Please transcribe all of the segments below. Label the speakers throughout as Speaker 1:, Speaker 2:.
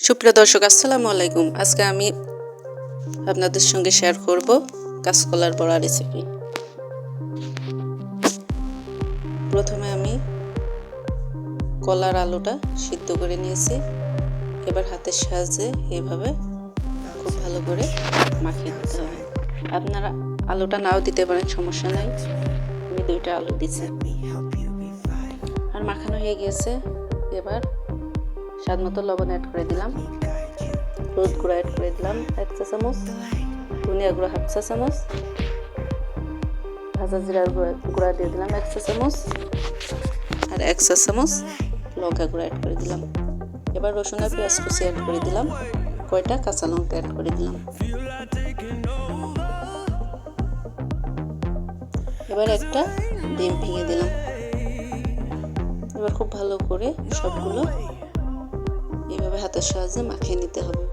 Speaker 1: সুপ্রিয় দর্শক, আসসালামু আলাইকুম। আজকে আমি আপনাদের সঙ্গে শেয়ার করব কাঁচকলার বড়া রেসিপি প্রথমে আমি কলার আলুটা সিদ্ধ করে নিয়েছি। এবার হাতের সাহায্যে এইভাবে খুব ভালো করে মাখিয়ে দিতে হবে। আপনারা আলুটা নাও দিতে পারেন, সমস্যা নাই। আমি দুইটা আলু দিছি আর মাখানো হয়ে গিয়েছে। এবার স্বাদ মতো লবণ অ্যাড করে দিলাম। হলুদ গুঁড়ো অ্যাড করে দিলাম, এক চা চামচ। ধনিয়া গুঁড়ো হাফ চা চামচ। ভাজা জিরার গুঁড়া দিয়ে দিলাম এক চা চামচ। আর এক চা চামচ লঙ্কা গুঁড়ো অ্যাড করে দিলাম। এবার রসুন আর পেঁয়াজ কুচি অ্যাড করে দিলাম। কয়টা? কাঁচা লঙ্কা অ্যাড করে দিলাম। এবার একটা ডিম ভেঙে দিলাম। এবার খুব ভালো করে সবগুলো এইভাবে হাতের সাহায্যে মাখিয়ে নিতে হবে.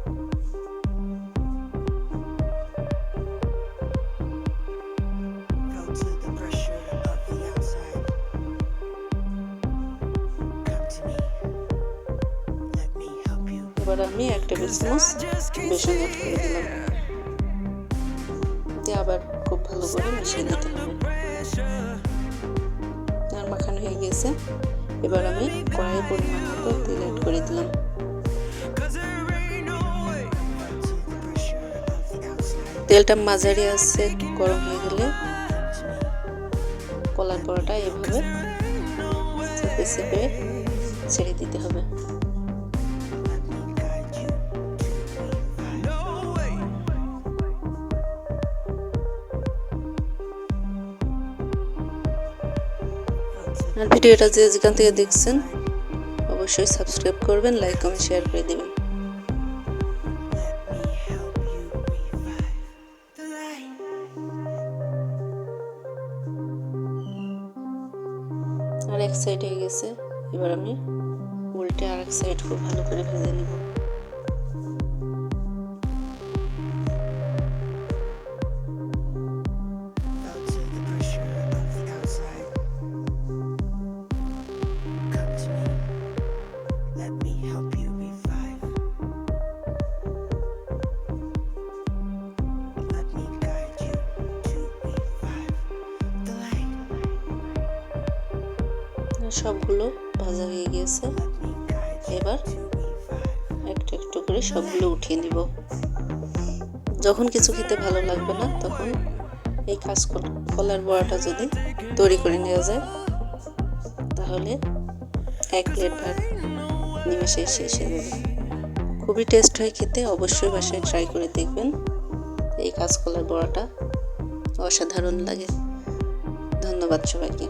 Speaker 1: এবার আমি এক টেবিল চামচ বেসন অ্যাড করে দিলাম দিয়ে আবার খুব ভালো করে মিশিয়ে নিতে হবে। আর মাখানো হয়ে গিয়েছে এবার আমি কড়াই পরিমাণ মতো তেল অ্যাড করে দিলাম। তেলটা মাঝারি আছে গরম হয়ে গেলে কলার পরোটা এভাবে চেপে চেপে ছেড়ে দিতে হবে। আর ভিডিওটা যে যেখান থেকে দেখছেন, অবশ্যই সাবস্ক্রাইব করবেন, লাইক, কমেন্ট, শেয়ার করে দেবেন। আর এক সাইড হয়ে গেছে। এবার আমি উল্টে আর এক সাইড খুব ভালো করে ভেজে নেব। সবগুলো ভাজা হয়ে গিয়েছে। এবার একটু একটু করে সবগুলো উঠিয়ে নিব। যখন কিছু খেতে ভালো লাগবে না, তখন এই কাঁচ কলার বড়াটা যদি তৈরি করে নেওয়া যায়, তাহলে এক প্লেট ভাত নিমেষে শেষ হয়ে যাবে খুবই টেস্ট হয় খেতে, অবশ্যই বাসায় ট্রাই করে দেখবেন। এই কাঁচকলার বড়াটা অসাধারণ লাগে। ধন্যবাদ সবাইকে।